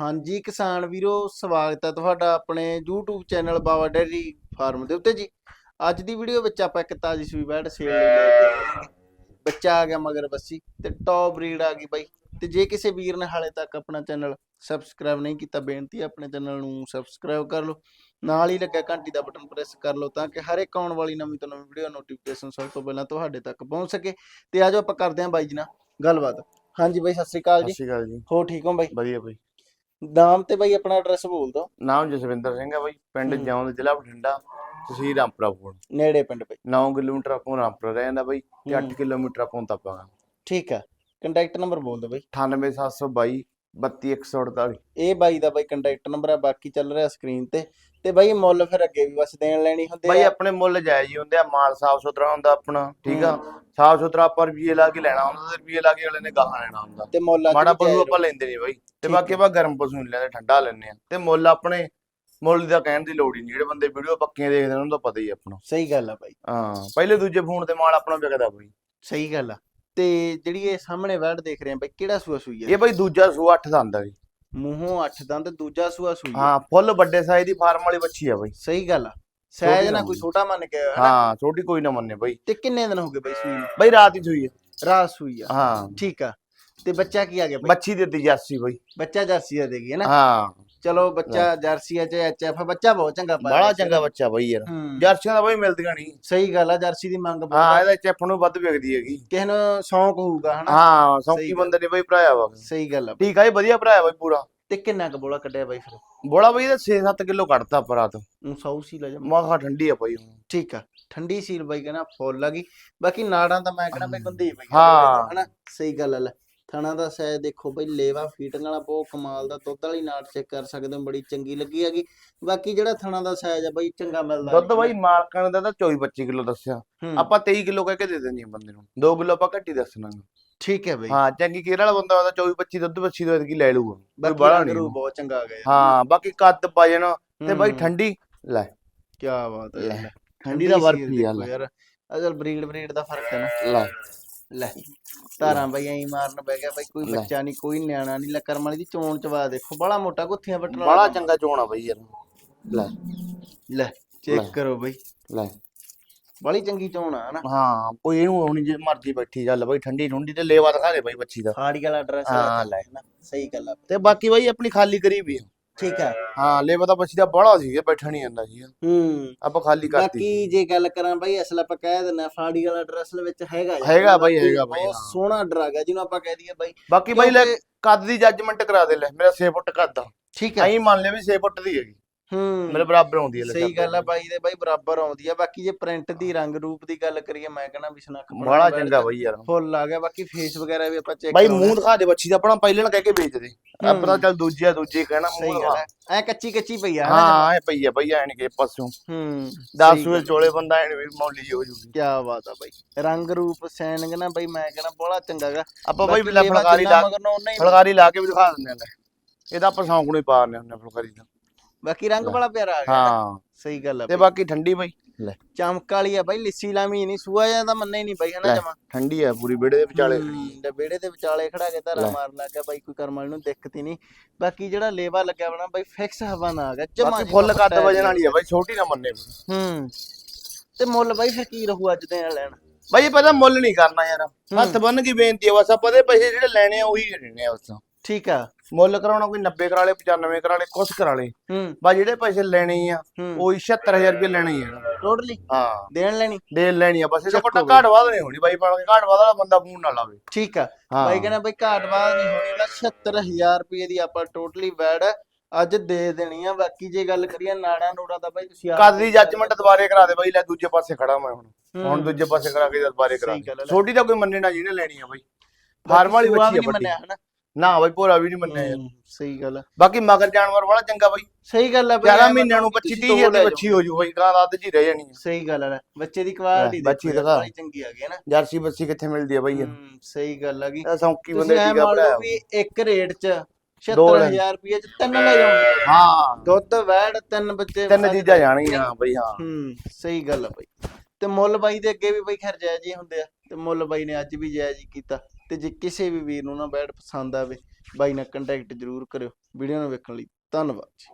ਹਾਂਜੀ ਕਿਸਾਨ ਵੀਰੋ ਸਵਾਗਤ ਹੈ ਤੁਹਾਡਾ ਆਪਣੇ YouTube channel Bawa dairy farm ਦੇ ਉੱਤੇ ਜੀ। ਅੱਜ ਦੀ ਵੀਡੀਓ ਵਿੱਚ ਆਪਾਂ ਇੱਕ ਤਾਜੀ ਸੂਈ ਬੈਡ ਸੇਲ ਲਈ। ਬੱਚਾ ਆ ਗਿਆ ਮਗਰ ਬੱਸੀ ਤੇ ਟੌਪ ਬਰੀਡ ਆ ਗਈ ਬਾਈ। ਤੇ ਜੇ ਕਿਸੇ ਵੀਰ ਨੇ ਹਾਲੇ ਤੱਕ ਆਪਣਾ ਚੈਨਲ ਸਬਸਕ੍ਰਾਈਬ ਨਹੀਂ ਕੀਤਾ ਬੇਨਤੀ ਹੈ ਆਪਣੇ ਚੈਨਲ ਨੂੰ ਸਬਸਕ੍ਰਾਈਬ ਕਰ ਲਓ। ਨਾਲ ਹੀ ਲੱਗਾ ਘੰਟੀ ਦਾ ਬਟਨ ਪ੍ਰੈਸ ਕਰ ਲਓ ਤਾਂ ਕਿ ਹਰ ਇੱਕ ਆਉਣ ਵਾਲੀ ਨਵੀਂ ਤੋਂ ਨਵੀਂ ਵੀਡੀਓ ਨੋਟੀਫਿਕੇਸ਼ਨ ਸਭ ਤੋਂ ਪਹਿਲਾਂ ਤੁਹਾਡੇ ਤੱਕ ਪਹੁੰਚ ਸਕੇ। ਤੇ ਆਜੋ ਆਪਾਂ ਕਰਦੇ ਹਾਂ ਬਾਈ ਜੀ ਨਾਲ ਗੱਲਬਾਤ। ਹਾਂਜੀ ਬਾਈ ਸਤਿ ਸ੍ਰੀ ਅਕਾਲ ਸਤਿ ਜੀ ਸ਼੍ਰੀ ਅਕਾਲ ਜੀ। ਹੋ ਠੀਕ ਹੋ ਬਾਈ? ਵਧੀਆ ਬਾਈ। ਨਾਮ ਤੇ ਬਾਈ ਆਪਣਾ ਐਡਰੈਸ ਬੋਲ ਦਿਓ। ਨਾਮ ਜਸਵਿੰਦਰ ਸਿੰਘ ਹੈ ਬਾਈ ਪਿੰਡ ਹੂੰ। ਜੌਂਦ ਜ਼ਿਲ੍ਹਾ ਬਠਿੰਡਾ ਤਹਿਸੀਲ ਰਾਮਪੁਰਾ ਫੂਡ ਨੇੜੇ ਪਿੰਡ ਬਾਈ। 9 ਕਿਲੋਮੀਟਰ ਆਪਾਂ ਰਾਮਪੁਰਾ ਰਹਿ ਜਾਂਦਾ ਬਾਈ ਤੇ 8 ਹੂੰ। ਕਿਲੋਮੀਟਰ ਆਪਾਂ ਨੂੰ ਤਪਾਗਾ ਠੀਕ ਆ। ਕੰਟੈਕਟ ਨੰਬਰ ਬੋਲ ਦਿਓ ਬਾਈ। 98722 32148 ਇਹ ਬਾਈ ਦਾ ਬਾਈ ਕੰਟੈਕਟ ਨੰਬਰ ਆ ਬਾਕੀ ਚੱਲ ਰਿਹਾ ਸਕਰੀਨ ਤੇ। ਤੇ ਬਾਈ ਮੁੱਲ ਫਿਰ ਅੱਗੇ ਵੀ ਬਸ ਦੇਣ ਲੈਣੀ ਹੁੰਦੇ ਬਾਈ ਆਪਣੇ ਮੁੱਲ ਜਾਇਜ਼ ਹੀ ਹੁੰਦੇ ਆ ਮਾਲ ਸਾਫ਼ ਸੁਥਰਾ ਹੁੰਦਾ ਆਪਣਾ ਠੀਕ ਆ? ਸਾਫ਼ ਸੁਥਰਾ ਆਪਾਂ ਰੁਪਏ ਲਾ ਕੇ ਲੈਣਾ ਹੁੰਦਾ ਤੇ ਰੁਪਏ ਲਾ ਕੇ ਅਗਲੇ ਨੇ ਗਾਹਾਂ ਲੈਣਾ ਹੁੰਦਾ। ਤੇ ਮੁੱਲ ਮਾੜਾ ਪਸ਼ੂ ਆਪਾਂ ਲੈਂਦੇ ਨਹੀਂ ਬਾਈ। ਤੇ ਬਾਕੀ। ਆਪਾਂ ਗਰਮ ਪਸ਼ੂ ਨਹੀਂ ਲੈਂਦੇ ਠੰਡਾ ਲੈਂਦੇ ਆ। ਤੇ ਮੁੱਲ ਆਪਣੇ ਮੁੱਲ ਦਾ ਕਹਿਣ ਦੀ ਲੋੜ ਹੀ ਨਹੀਂ। ਜਿਹੜੇ ਬੰਦੇ ਵੀਡੀਓ ਪੱਕੀਆਂ ਦੇਖਦੇ ਨੇ ਉਹਨਾਂ ਨੂੰ ਤਾਂ ਪਤਾ ਹੀ ਆਪਣਾ। ਸਹੀ ਗੱਲ ਆ ਬਾਈ। ਹਾਂ ਪਹਿਲੇ ਦੂਜੇ ਫੋਨ ਤੇ ਮਾਲ ਆਪਣਾ ਵਿਕਦਾ ਬਾਈ। ਸਹੀ ਗੱਲ ਆ। ਤੇ ਜਿਹੜੀ ਇਹ ਸਾਹਮਣੇ ਵੈਡ ਦੇਖ ਰਹੇ ਆ ਬਾਈ ਕਿਹੜਾ ਸੂਆ ਸੂਈ ਆ? ਇਹ ਬਾਈ ਦੂਜਾ ਸੂਆ 8 ਦੰਦ ਆ ਜੀ। ਮੂੰਹੋਂ ਅੱਠ ਦੰਦ ਦੂਜਾ ਸੂਆ ਸੂਈ ਆ। ਹਾਂ ਫੁੱਲ ਵੱਡੇ ਸਾਈਜ਼ ਦੀ ਫਾਰਮ ਵਾਲੀ ਬੱਚੀ ਆ ਬਾਈ। ਸਹੀ ਗੱਲ ਆ। ਛੋਟੀ ਨਾ ਕੋਈ। ਛੋਟਾ ਮੰਨ ਕੇ ਹਨਾ? ਹਾਂ ਛੋਟੀ ਕੋਈ ਨਾ ਮੰਨੇ ਬਾਈ। ਤੇ ਕਿੰਨੇ ਦਿਨ ਹੋ ਗਏ ਬਾਈ ਸੂਈ ਨੂੰ? ਬਾਈ ਰਾਤ ਹੀ ਸੂਈ ਹੈ ਰਾਤ ਸੂਈ ਆ। ਹਾਂ। ਠੀਕ ਆ। ਤੇ ਬੱਚਾ ਕੀ ਆ ਗਿਆ ਬਾਈ? ਬੱਚੀ ਦਿੱਤੀ ਜਰਸੀ ਬਾਈ। ਬੱਚਾ ਜਰਸੀ ਦਾ ਦੇਗੀ ਹੈ ਨਾ ਹਾਂ। ਚਲੋ ਬੱਚਾ ਜਰਸੀ ਆ ਚਾਹੇ ਐਚਐਫ ਬੱਚਾ ਬਹੁਤ ਚੰਗਾ ਪਾਇਆ ਬੜਾ। ਚੰਗਾ ਬੱਚਾ ਬਾਈ ਯਾਰ। ਹੂੰ। ਜਰਸੀਆਂ ਦਾ ਬਾਈ ਮਿਲਦੀਆਂ ਨਹੀਂ। ਸਹੀ ਗੱਲ ਆ ਜਰਸੀ ਦੀ ਮੰਗ ਬਹੁਤ ਹਾਂ ਆ। ਇਹਦਾ ਚੱਪ ਨੂੰ ਵੱਧ ਵਿਕਦੀ ਹੈਗੀ। ਕਿਸੇ ਨੂੰ ਸ਼ੌਂਕ ਹੋਊਗਾ ਹਨਾ। ਹਾਂ ਸੌਂਕੀ ਗੱਲ। ਬੰਦੇ ਨੇ ਬਾਈ ਭਰਾਇਆ ਵਾ। ਸਹੀ ਗੱਲ ਆ। ਠੀਕ ਆ ਇਹ ਵਧੀਆ ਭਰਾਇਆ ਬਾਈ ਪੂਰਾ। ਤੇ ਕਿੰਨਾ ਕੁ ਬੋਲਾ ਕੱਢਿਆ ਬਾਈ ਫਿਰ? ਬੋਲਾ ਬਾਈ ਇਹਦਾ 6-7 ਕਿਲੋ ਕੱਢਤਾ ਆਪਾਂ ਰਾਤ। ਨੂੰ ਸੌ ਸੀ ਲੈ ਜਾ। ਮਾਖਾ ਠੰਡੀ ਆ ਬਾਈ। ਠੀਕ ਆ। ਠੰਡੀ ਸੀਲ ਬਾਈ ਕਹਿੰਦਾ ਫੁੱਲ ਆ ਗਈ। ਬਾਕੀ ਨਾੜਾਂ ਤਾਂ ਮੈਂ ਕਹਿੰਦਾ ਬਾਈ ਗੰਦੀ ਪਈ ਹਾਂ। ਹਨਾ ਸਹੀ ਗੱਲ ਆ ਲੈ। ਥਣਾ ਦਾ ਸਾਇਜ਼ ਦੇਖੋ ਬਈ ਲੇਵਾ ਫੀਟਿੰਗ ਵਾਲਾ ਬਹੁਤ ਕਮਾਲ ਦਾ ਦੁੱਧ ਵਾਲੀ ਨਾੜ ਚੈੱਕ ਕਰ ਸਕਦੇ ਹੋ ਬੜੀ ਚੰਗੀ ਲੱਗੀ ਹੈਗੀ। ਬਾਕੀ ਜਿਹੜਾ ਥਣਾ ਦਾ ਸਾਇਜ਼ ਆ ਬਈ ਚੰਗਾ ਮਿਲਦਾ ਦੁੱਧ ਬਾਈ ਮਾਲਕਾਂ ਨੇ ਤਾਂ 24-25 ਕਿਲੋ ਦੱਸਿਆ। ਆਪਾਂ 23 ਕਿਲੋ ਕਹਿ ਕੇ ਦੇ ਦਿੰਦੇ ਆ ਬੰਦੇ ਨੂੰ। 2 ਕਿਲੋ ਆਪਾਂ ਘੱਟ ਦੱਸਣਾ ਠੀਕ ਹੈ ਬਈ। ਹਾਂ ਚੰਗੀ ਕੇਰ ਵਾਲਾ ਬੰਦਾ ਉਹਦਾ 24-25 ਦੁੱਧ ਬੱਚੀ ਤੋਂ ਕੀ ਲੈ ਲੂਗਾ ਬਾਕੀ ਨਹੀਂ ਬਹੁਤ ਚੰਗਾ ਆ ਗਿਆ ਹਾਂ ਬਾਕੀ ਕੱਦ ਵਜਨ ਤੇ ਬਾਈ ਠੰਡੀ ਲੈ। ਕੀ ਬਾਤ ਹੈ ਠੰਡੀ ਦਾ ਵਰਫੀ ਆ ਦੇਖੋ ਲੈ। ਯਾਰ। ਅਜਲ ਬਰੀਡ ਬਰੀਡ ਦਾ ਫ਼ਰਕ ਹੈ ਨਾ। ਲੈ। ਲੈ ਧਾਰਾਂ ਬਈ ਐਂ ਮਾਰਨ ਬਹਿ ਗਿਆ ਬਈ ਕੋਈ ਲੈ। ਬੱਚਾ ਨਹੀਂ ਕੋਈ ਨਿਆਣਾ ਨਹੀਂ ਲੈ ਕਰਮ ਵਾਲੀ ਦੀ ਚੋਣ ਚਵਾ ਦੇਖੋ ਬੜਾ ਮੋਟਾ ਗੁੱਥੀਆਂ ਵੱਟਣ ਬੜਾ ਚੰਗਾ ਚੋਣਾ ਬਾਈ ਯਾਰ। ਲੈ। ਲੈ ਲੈ। ਚੈੱਕ ਕਰੋ ਬਈ। ਲੈ। ਬੜੀ ਚੰਗੀ ਚੋਣ ਆ ਹਨਾ? ਹਾਂ ਕੋਈ ਇਹਨੂੰ ਆਉਣੀ ਜੇ ਮਰਜ਼ੀ ਬੈਠੀ ਚੱਲ ਬਾਈ ਠੰਡੀ ਠੁੰਡੀ ਤੇ ਲੇਵਾ ਦਿਖਾ ਦੇ ਬਾਈ ਬੱਚੀ ਦਾ। ਹਾੜੀ ਵਾਲਾ ਡਰੈਸ ਹਾਂ, ਲੈ। ਸਹੀ ਗੱਲ ਆ। ਤੇ ਬਾਕੀ ਬਾਈ ਆਪਣੀ ਖਾਲੀ ਕਰੀ ਵੀ ਆ। ਠੀਕ ਆ ਹਾਂ ਲੇਵਾ ਤਾਂ ਬੱਚੀ ਦਾ ਬੜਾ ਸੀ ਬੈਠਾ ਨਹੀਂ ਜਾਂਦਾ ਸੀ ਹੂੰ। ਆਪਾਂ ਖਾਲੀ ਕਰਤੀ। ਬਾਕੀ ਜੇ ਗੱਲ ਕਰਾਂ ਬਈ ਅਸਲ ਆਪਾਂ ਕਹਿ ਦਿੰਨਾ ਫਾੜੀ ਵਾਲਾ ਡਰੈਸ ਦੇ ਵਿੱਚ ਹੈਗਾ ਯਾਰ, ਹੈਗਾ ਬਈ, ਹੈਗਾ ਬਈ, ਬਹੁਤ ਹਾਂ। ਸੋਹਣਾ ਡਰਗ ਹੈ ਜਿਹਨੂੰ ਆਪਾਂ ਕਹਿ ਦਈਏ ਬਈ। ਬਾਕੀ ਬਾਈ ਲੈ ਕੱਦ ਦੀ ਜੱਜਮੈਂਟ ਕਰਾ ਦੇ ਲੈ ਮੇਰਾ 6 ਫੁੱਟ ਕੱਦ ਆ। ਠੀਕ ਆ ਐਂ ਮੰਨ ਲਿਆ ਵੀ 6 ਫੁੱਟ ਦੀ ਹੈਗੀ। ਹੂੰ। ਮੇਰੇ ਬਰਾਬਰ ਆਉਂਦੀ ਹੈ ਲੈ ਸਹੀ ਗੱਲ ਆ। ਬਾਈ ਦੇ ਬਾਈ ਬਰਾਬਰ ਆਉਂਦੀ ਆ। ਬਾਕੀ ਜੇ ਪ੍ਰਿੰਟ ਦੀ ਰੰਗ ਰੂਪ ਦੀ ਗੱਲ ਕਰੀਏ ਮੈਂ ਕਹਿੰਦਾ ਵੀ ਸਨੱਖ ਬੜਾ ਚੰਗਾ ਬਾਈ ਯਾਰ। ਫੁੱਲ ਆ ਗਿਆ। ਬਾਕੀ ਫੇਸ ਵਗੈਰਾ ਵੀ ਆਪਾਂ ਚੈੱਕ ਬਾਈ ਮੂੰਹ ਦਿਖਾ ਦੇ ਬੱਚੀ ਦਾ ਆਪਣਾ ਪਹਿਲੇ ਨਾਲ ਕਹਿ ਕੇ ਵੇਚ ਦੇ। ਆਪਾਂ ਤਾਂ ਚੱਲ ਦੂਜੀ ਆ ਦੂਜੀ ਕਹਿਣਾ ਸਹੀ ਮੂੰਹ ਗੱਲ ਐ ਕੱਚੀ ਕੱਚੀ ਪਈ ਆ ਹਾਂ ਇਹ ਪਈ ਆ ਬਈ ਐਣ ਕੇ ਪਾਸੋਂ ਹੂੰ 10 ਸਹੀ ਸੂਏ ਗੱਲ। ਚੋਲੇ ਬੰਦਾ ਐਣ ਵੀ ਮੌਲੀ ਹੋ ਜੂਗੀ। ਕੀ ਬਾਤ ਆ ਬਾਈ। ਰੰਗ ਰੂਪ ਸੈਨਿੰਗ ਨਾ ਬਾਈ ਮੈਂ ਕਹਿੰਦਾ ਬੜਾ ਚੰਗਾ ਗਾ। ਆਪਾਂ ਬਾਈ ਫਲਕਾਰੀ ਲਾ ਫਲਕਾਰੀ ਲਾ ਕੇ ਵੀ ਦਿਖਾ ਦਿੰਦੇ ਨੇ ਇਹਦਾ ਆਪਾਂ ਸੌਂਕ ਨੂੰ ਹੀ ਪਾ ਦਿੰਦੇ ਹੁੰਦੇ ਆ ਫਲਕਾਰੀ ਦਾ। ਬਾਕੀ ਰੰਗ ਬੜਾ ਪਿਆਰਾ ਆ ਗਿਆ। ਹਾਂ। ਸਹੀ ਗੱਲ ਆ ਤੇ। ਬਾਕੀ ਠੰਡੀ ਬਾਈ ਲੈ। ਚਮਕ ਵਾਲੀ ਆ ਬਾਈ ਲਿੱਸੀ ਲਾਮੀ ਨਹੀਂ ਸੂਆ ਜਾਂਦਾ ਮੰਨੇ ਹੀ ਨਹੀਂ ਬਾਈ ਹਨਾ ਜਮਾ? ਠੰਡੀ ਆ ਪੂਰੀ ਵਿੜੇ ਦੇ ਵਿਚਾਲੇ ਤੇ ਵਿਹੜੇ ਦੇ ਵਿਚਾਲੇ ਖੜਾ ਕੇ ਧਾਰਾ ਲੈ। ਮਾਰਨ ਲੱਗਾ ਬਾਈ ਕੋਈ ਕਰਮ ਵਾਲੀ ਨੂੰ ਦਿੱਕਤ ਹੀ ਨਹੀਂ। ਬਾਕੀ ਜਿਹੜਾ ਲੇਵਾ ਲੱਗਿਆ ਬਣਾ ਬਾਈ ਫਿਕਸ ਹਵਾ ਨਾ ਆ ਗਿਆ ਜਮਾ ਬਾਕੀ ਫੁੱਲ ਕੱਦ ਵਜਣ ਵਾਲੀ ਆ ਬਾਈ ਛੋਟੀ ਨਾ ਮੰਨੇ ਹੂੰ ਤੇ ਮੁੱਲ ਬਾਈ ਫਿਰ ਕੀ ਰਹੂ ਅੱਜ ਦੇ ਨਾਲ ਲੈਣ? ਬਾਈ ਇਹ ਪਤਾ ਮੁੱਲ ਨਹੀਂ ਕਰਨਾ ਯਾਰ। ਹੱਥ ਬੰਨ ਕੇ ਬੇਨਤੀ ਆ ਬਸ ਆਪਾਂ ਦੇ ਪੈਸੇ ਜਿਹੜੇ ਲੈਣੇ ਆ ਉਹੀ ਦੇਣੇ ਆ ਬਸ। ਠੀਕ ਆ। ਮੁੱਲ ਕਰਾਉਣਾ ਕੋਈ 90 ਕਰਾ ਲੇ 95 ਕਰਾ ਲੇ ਕੁਛ ਕਰਾ ਲੇ। ਹੂੰ। ਬਾ ਜਿਹੜੇ ਪੈਸੇ ਲੈਣੇ ਆ ਉਹੀ 76000 ਰੁਪਏ ਲੈਣੇ ਆ। ਟੋਟਲੀ ਹਾਂ। ਦੇਣ ਲੈਣੀ? ਦੇ ਲੈਣੀ ਆ ਬਸ ਇਹਦਾ ਚੱਕੋ ਘੱਟਾ ਵਾਧ ਨਹੀਂ ਹੋਣੀ ਬਾਈ ਪਾਣ ਕੇ ਘਾਟ ਵਾਧ ਵਾਲਾ ਬੰਦਾ ਫੋਨ ਨਾ ਲਾਵੇ। ਠੀਕ ਆ। ਬਾਈ ਕਹਿੰਦਾ ਬਾਈ ਘਾਟ ਨਹੀਂ ਹੋਣੀ ਗਾ 76000 ਰੁਪਏ ਦੀ ਆਪਾਂ ਟੋਟਲੀ ਵੈਡ ਅੱਜ ਦੇ ਦੇਣੀ ਆ। ਬਾਕੀ ਜੇ ਗੱਲ ਕਰੀਏ ਨਾੜਾ ਨੂੜਾ ਦਾ ਬਾਈ ਤੁਸੀਂ ਕੱਦ ਦੀ ਜੱਜਮੈਂਟ ਦੁਬਾਰੇ ਕਰਾ ਦੇ ਬਾਈ ਲੈ ਦੂਜੇ ਪਾਸੇ ਖੜਾ ਮੈਂ ਹੁਣ। ਹੁਣ ਦੂਜੇ ਪਾਸੇ ਕਰਾ ਕੇ ਦੁਬਾਰੇ ਕਰਾ। ਛੋਟੀ ਤਾਂ ਕੋਈ ਮੰਨੇ ਨਾ ਜਿਹਨੇ ਲੈਣੀ ਆ ਬਾਈ। ਫਾਰਮ ਵਾਲੀ ਬੱਚੀ ਆ ਵੱਡੀ। ਨਾ ਬਾਈ ਭੋਰਾ ਵੀ ਨਹੀਂ ਮੰਨਿਆ ਯਾਰ। ਹੂੰ, ਸਹੀ ਗੱਲ ਆ। ਬਾਕੀ ਮਗਰ ਜਾਨਵਰ ਵਾਲਾ ਚੰਗਾ ਬਾਈ। ਸਹੀ ਗੱਲ ਆ ਬਾਈ। 11 ਐਂ ਮਹੀਨਿਆਂ ਨੂੰ ਤੁਸੀਂ 25 ਦੋ 30 ਹਜ਼ਾਰ ਦੀ। ਬੱਚੀ ਹੋ ਜੂ ਬਾਈ ਗਾਂ ਅੱਧ ਜੀ ਰਹਿ ਜਾਣੀ ਸਹੀ ਗੱਲ ਆ ਬੱਚੇ ਦੀ ਕੁਆਲਿਟੀ ਬੱਚੀ। ਬੜੀ ਚੰਗੀ ਆ ਗਈ ਹੈ ਨਾ। ਜਰਸੀ ਬੱਚੀ ਕਿੱਥੇ ਮਿਲਦੀ ਆ ਬਾਈ ਹੂੰ, ਸਹੀ ਗੱਲ ਆ ਗਈ। ਇਹ ਸੌਂਕੀ ਬੰਦੇ ਮੰਨ ਭਰਾਇਆ ਲਓ ਵੀ ਇੱਕ ਰੇਟ 'ਚ ਦੋ ਲੈ। 76000 ਰੁਪਏ 'ਚ ਤਿੰਨ ਲੈ ਜਾਓਗੇ ਹਾਂ। ਦੁੱਧ ਵੈੜ ਤਿੰਨ ਬੱਚੇ ਤਿੰਨ ਚੀਜ਼ਾਂ ਜਾਣਗੀਆਂ ਹਾਂ ਬਾਈ ਹਾਂ। ਹੂੰ ਸਹੀ ਗੱਲ ਆ ਬਾਈ। ਤੇ ਮੁੱਲ ਬਾਈ ਦੇ ਅੱਗੇ ਵੀ ਬਾਈ ਖੈਰ ਜਾਇਜ਼ ਹੀ ਹੁੰਦੇ ਆ। ਤੇ ਮੁੱਲ ਬਾਈ ਨੇ ਅੱਜ ਵੀ ਜਾਇਜ਼ ਹੀ ਕੀਤਾ। ਤੇ ਜੇ ਕਿਸੇ ਵੀ ਵੀਰ ਨੂੰ ਨਾ ਬੈਡ ਪਸੰਦ ਆਵੇ, ਬਾਈ ਨਾਲ ਕੰਟੈਕਟ ਜ਼ਰੂਰ ਕਰਿਓ। ਵੀਡੀਓ ਨੂੰ ਵੇਖਣ ਲਈ ਧੰਨਵਾਦ ਜੀ।